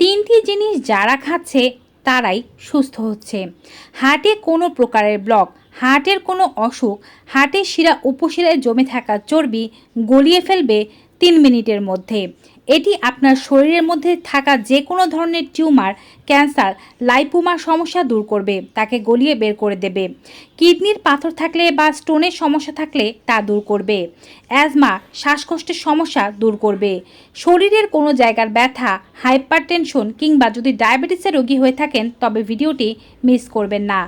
তিনটি জিনিস যারা খাচ্ছে, তারাই সুস্থ হচ্ছে। হাটে কোনো প্রকারের ব্লক হার্টের কোনো অসুখ হার্টের শিরা উপশিরায় জমে থাকা চর্বি গলিয়ে ফেলবে তিন মিনিটের মধ্যে। এটি আপনার শরীরের মধ্যে থাকা যে কোনো ধরনের টিউমার, ক্যান্সার, লাইপোমার সমস্যা দূর করবে, তাকে গলিয়ে বের করে দেবে। কিডনির পাথর থাকলে বা স্টোনের সমস্যা থাকলে তা দূর করবে। অ্যাজমা, শ্বাসকষ্টের সমস্যা দূর করবে। শরীরের কোনো জায়গার ব্যথা, হাইপারটেনশন কিংবা যদি ডায়াবেটিসের রোগী হয়ে থাকেন, তবে ভিডিওটি মিস করবেন না।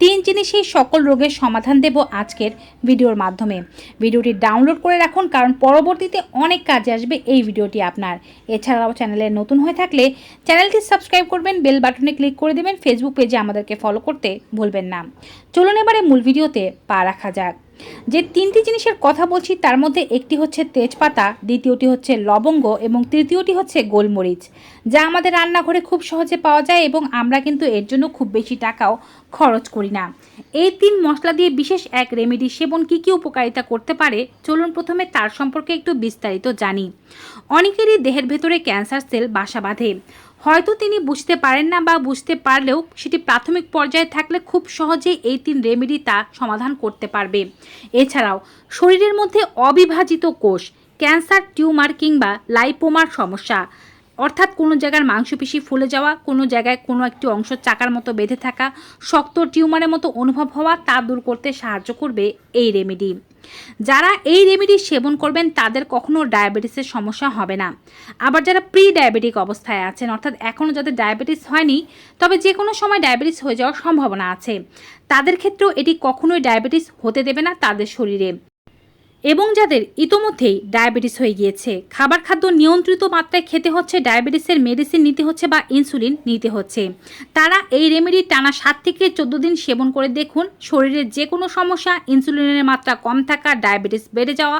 তিন জিনিসেই সকল রোগের সমাধান দেব আজকের ভিডিওর মাধ্যমে। ভিডিওটি ডাউনলোড করে রাখুন, কারণ পরবর্তীতে অনেক কাজে আসবে এই ভিডিওটি আপনার। এছাড়াও চ্যানেলে নতুন হয়ে থাকলে চ্যানেলটি সাবস্ক্রাইব করবেন বেল বাটনে ক্লিক করে দেবেন ফেসবুক পেজে আমাদেরকে ফলো করতে ভুলবেন না। চলুন এবারে মূল ভিডিওতে পা রাখা যাক। যে তিনটি জিনিসের কথা বলছি, তার মধ্যে একটি হচ্ছে তেজপাতা, দ্বিতীয়টি হচ্ছে লবঙ্গ এবং তৃতীয়টি হচ্ছে গোলমরিচ, যা আমাদের রান্নাঘরে খুব সহজে পাওয়া যায় এবং আমরা কিন্তু এর জন্য খুব বেশি টাকাও খরচ করি না। এই তিন মশলা দিয়ে বিশেষ এক রেমেডি সেবন কী কী উপকারিতা করতে পারে, চলুন প্রথমে তার সম্পর্কে একটু বিস্তারিত জানি। অনেকেরই দেহের ভেতরে ক্যান্সার সেল বাসা বাঁধে। হয়তো তিনি বুঝতে পারেন না বা বুঝতে পারলেও সেটি প্রাথমিক পর্যায়ে থাকলে খুব সহজেই এই তিন রেমেডি তা সমাধান করতে পারবে। এছাড়াও, শরীরের মধ্যে অবিভাজিত কোষ, ক্যান্সার, টিউমার কিংবা লাইপোমার সমস্যা, অর্থাৎ কোনো জায়গার মাংসপেশি ফুলে যাওয়া, কোনো জায়গায় কোনো একটি অংশ চাকার মতো বেঁধে থাকা, শক্ত টিউমারের মতো অনুভব হওয়া তা দূর করতে সাহায্য করবে এই রেমেডি যারা এই রেমেডি সেবন করবেন, তাদের কখনো ডায়াবেটিসের সমস্যা হবে না। আবার যারা প্রি ডায়াবেটিক অবস্থায় আছেন, অর্থাৎ এখনও যাদের ডায়াবেটিস হয়নি, তবে যে কোনো সময় ডায়াবেটিস হয়ে যাওয়ার সম্ভাবনা আছে। তাদের ক্ষেত্রেও এটি কখনোই ডায়াবেটিস হতে দেবে না তাদের শরীরে। এবং যাদের ইতোমধ্যেই ডায়াবেটিস হয়ে গিয়েছে। খাবার খাদ্য নিয়ন্ত্রিত মাত্রায় খেতে হচ্ছে, ডায়াবেটিসের মেডিসিন নিতে হচ্ছে বা ইনসুলিন নিতে হচ্ছে। তারা এই রেমেডি টানা সাত থেকে চোদ্দ দিন সেবন করে দেখুন। শরীরের যে কোনো সমস্যা, ইনসুলিনের মাত্রা কম থাকা, ডায়াবেটিস বেড়ে যাওয়া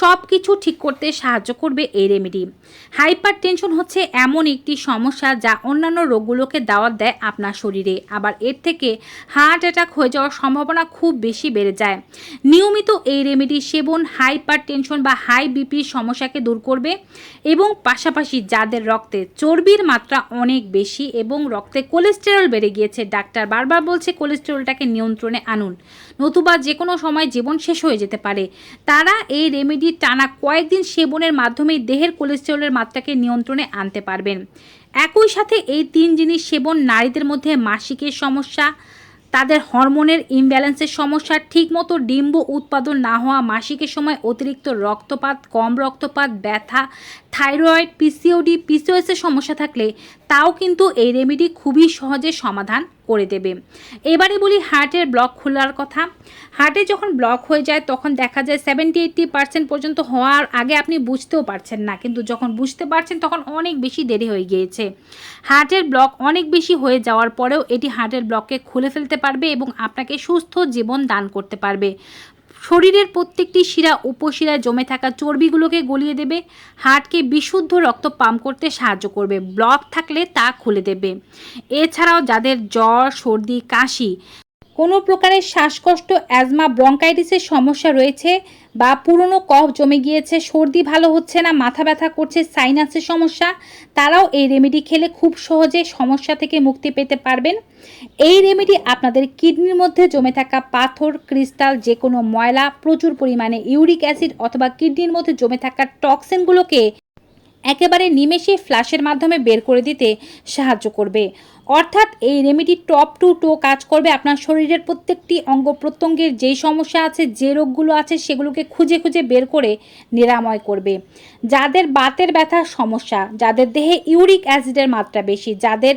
সব কিছু ঠিক করতে সাহায্য করবে এই রেমেডি। হাইপার টেনশন হচ্ছে এমন একটি সমস্যা যা অন্যান্য রোগগুলোকে দাওয়াত দেয় আপনার শরীরে। আবার এর থেকে হার্ট অ্যাটাক হয়ে যাওয়ার সম্ভাবনা খুব বেশি বেড়ে যায়। নিয়মিত এই রেমেডি সেবন হাইপার টেনশন বা হাই বিপির সমস্যাকে দূর করবে এবং পাশাপাশি যাদের রক্তে চর্বির মাত্রা অনেক বেশি এবং রক্তে কোলেস্টেরল বেড়ে গিয়েছে, ডাক্তার বারবার বলছে কোলেস্টেরলটাকে নিয়ন্ত্রণে আনুন। নতুবা যে কোনো সময় জীবন শেষ হয়ে যেতে পারে। তারা এই রেমেডি টানা কয়েকদিন সেবনের মাধ্যমেই দেহের কোলেস্টেরলের মাত্রাকে নিয়ন্ত্রণে আনতে পারবেন। একই সাথে এই তিন জিনিস সেবন নারীদের মধ্যে মাসিকের সমস্যা তাদের হরমোনের ইমব্যালেন্সের সমস্যা, ঠিকমতো ডিম্ব উৎপাদন না হওয়া, মাসিকের সময় অতিরিক্ত রক্তপাত, কম রক্তপাত, ব্যথা, থাইরয়েড পিসিওডি পিসিওএসের সমস্যা থাকলে তাও কিন্তু এই রেমেডি খুবই সহজে সমাধান করে দেবে। এবারে বলি হার্টের ব্লক খোলার কথা। হার্টে যখন ব্লক হয়ে যায়, তখন দেখা যায় সেভেন্টি এইট্টি পার্সেন্ট পর্যন্ত হওয়ার আগে আপনি বুঝতেও পারছেন না। কিন্তু যখন বুঝতে পারছেন, তখন অনেক বেশি দেরি হয়ে গিয়েছে। হার্টের ব্লক অনেক বেশি হয়ে যাওয়ার পরেও এটি হার্টের ব্লককে খুলে ফেলতে পারবে এবং আপনাকে সুস্থ জীবন দান করতে পারবে। শরীরের প্রত্যেকটি শিরা উপশিরায় জমে থাকা চর্বিগুলোকে গলিয়ে দেবে। হার্টকে বিশুদ্ধ রক্ত পাম্প করতে সাহায্য করবে। ব্লক থাকলে তা খুলে দেবে। এছাড়াও যাদের জ্বর, সর্দি, কাশি, কোনো প্রকারের শ্বাসকষ্ট, অ্যাজমা, ব্রঙ্কাইটিসের সমস্যা রয়েছে বা পুরনো কফ জমে গিয়েছে, সর্দি ভালো হচ্ছে না, মাথা ব্যথা করছে সাইনাসের সমস্যা, তারাও এই রেমেডি খেলে খুব সহজে সমস্যা থেকে মুক্তি পেতে পারবেন। এই রেমেডি আপনাদের কিডনির মধ্যে জমে থাকা পাথর ক্রিস্টাল যে কোনো ময়লা, প্রচুর পরিমাণে ইউরিক অ্যাসিড অথবা কিডনির মধ্যে জমে থাকা টক্সিনগুলোকে একেবারে নিমেষে ফ্লাশের মাধ্যমে বের করে দিতে সাহায্য করবে। অর্থাৎ এই রেমেডি টপ টু টো কাজ করবে আপনার শরীরের প্রত্যেকটি অঙ্গ প্রত্যঙ্গের যেই সমস্যা আছে, যে রোগগুলো আছে সেগুলোকে খুঁজে খুঁজে বের করে নিরাময় করবে। যাদের বাতের ব্যথার সমস্যা, যাদের দেহে ইউরিক অ্যাসিডের মাত্রা বেশি, যাদের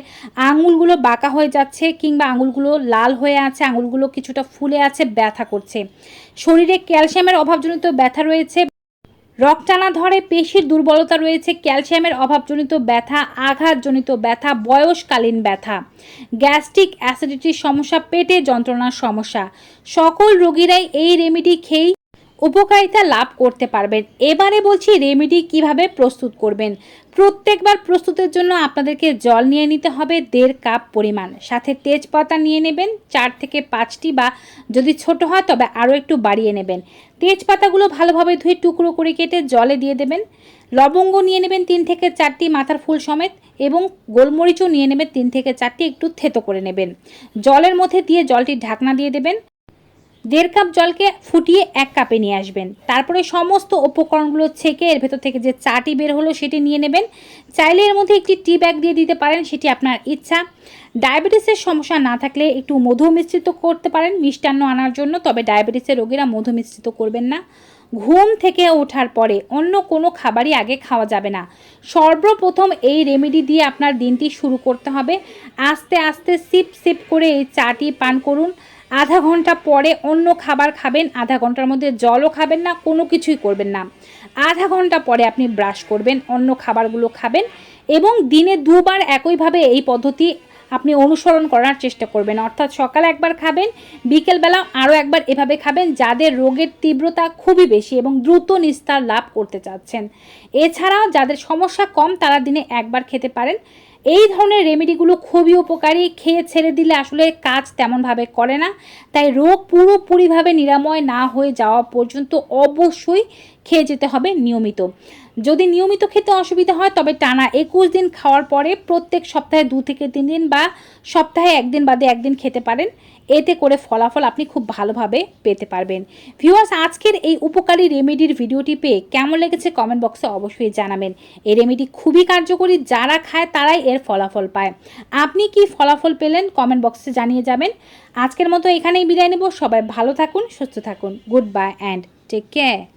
আঙুলগুলো বাঁকা হয়ে যাচ্ছে কিংবা আঙুলগুলো লাল হয়ে আছে, আঙুলগুলো কিছুটা ফুলে আছে, ব্যথা করছে। শরীরে ক্যালসিয়ামের অভাবজনিত ব্যথা রয়েছে। রক্তানা ধরে পেশির দুর্বলতা রয়েছে, ক্যালসিয়ামের অভাবজনিত ব্যথা, আঘাতজনিত ব্যথা, বয়সকালীন ব্যথা। গ্যাস্ট্রিক অ্যাসিডিটির সমস্যা, পেটে যন্ত্রণার সমস্যা। সকল রোগীরাই এই রেমেডি খেয়েই উপকারিতা লাভ করতে পারবেন। এবারে বলছি রেমেডি কীভাবে প্রস্তুত করবেন। প্রত্যেকবার প্রস্তুতের জন্য আপনাদেরকে জল নিয়ে নিতে হবে, দেড় কাপ পরিমাণ। সাথে তেজপাতা নিয়ে নেবেন, চার থেকে পাঁচটি বা যদি ছোট হয় তবে আরও একটু বাড়িয়ে নেবেন। তেজপাতাগুলো ভালোভাবে ধুয়ে টুকরো করে কেটে জলে দিয়ে দেবেন। লবঙ্গ নিয়ে নেবেন তিন থেকে চারটি মাথার ফুল সমেত এবং গোলমরিচও নিয়ে নেবেন তিন থেকে চারটি একটু থেতো করে নেবেন। জলের মধ্যে দিয়ে জলটির ঢাকনা দিয়ে দেবেন। দেড় কাপ জলকে ফুটিয়ে এক কাপে নিয়ে আসবেন। তারপরে সমস্ত উপকরণগুলো ছেঁকে এর ভেতর থেকে যে চাটি বের হলো সেটি নিয়ে নেবেন। চাইলে এর মধ্যে একটি টি ব্যাগ দিয়ে দিতে পারেন, সেটি আপনার ইচ্ছা। ডায়াবেটিসের সমস্যা না থাকলে একটু মধু মিশ্রিত করতে পারেন, মিষ্টান্ন আনার জন্য, তবে ডায়াবেটিসের রোগীরা মধু মিশ্রিত করবেন না। ঘুম থেকে ওঠার পরে অন্য কোনো খাবারই আগে খাওয়া যাবে না। সর্বপ্রথম এই রেমেডি দিয়ে আপনার দিনটি শুরু করতে হবে। আস্তে আস্তে সিপ সিপ করে এই চাটি পান করুন। আধা ঘণ্টা পরে অন্য খাবার খাবেন, আধা ঘণ্টার মধ্যে জলও খাবেন না, কোনো কিছুই করবেন না। আধা ঘণ্টা পরে আপনি ব্রাশ করবেন, অন্য খাবারগুলো খাবেন এবং দিনে দুবার একইভাবে এই পদ্ধতি আপনি অনুসরণ করার চেষ্টা করবেন। অর্থাৎ সকালে একবার খাবেন, বিকেলবেলা আরও একবার এভাবে খাবেন যাদের রোগের তীব্রতা খুবই বেশি এবং দ্রুত নিস্তার লাভ করতে চাচ্ছেন। এছাড়াও যাদের সমস্যা কম তারা দিনে একবার খেতে পারেন। এই ধরনের রেমেডিগুলো খুবই উপকারী। খেয়ে ছেড়ে দিলে আসলে কাজ তেমনভাবে করে না। তাই রোগ পুরোপুরিভাবে নিরাময় না হয়ে যাওয়া পর্যন্ত অবশ্যই খেয়ে যেতে হবে নিয়মিত। যদি নিয়মিত খেতে অসুবিধা হয়, তবে টানা একুশ দিন খাওয়ার পরে প্রত্যেক সপ্তাহে দু থেকে তিন দিন বা সপ্তাহে একদিন বাদে একদিন খেতে পারেন। এতে করে ফলাফল আপনি খুব ভালোভাবে পেতে পারবেন। ভিউয়ার্স, আজকের এই উপকারী রেমেডির ভিডিওটি পেয়ে কেমন লেগেছে কমেন্ট বক্সে অবশ্যই জানাবেন। এই রেমেডি খুবই কার্যকরী, যারা খায় তারাই এর ফলাফল পায়। আপনি কি ফলাফল পেলেন কমেন্ট বক্সে জানিয়ে যাবেন। আজকের মতো এখানেই বিদায় নেব। সবাই ভালো থাকুন, সুস্থ থাকুন। Good bye and take care.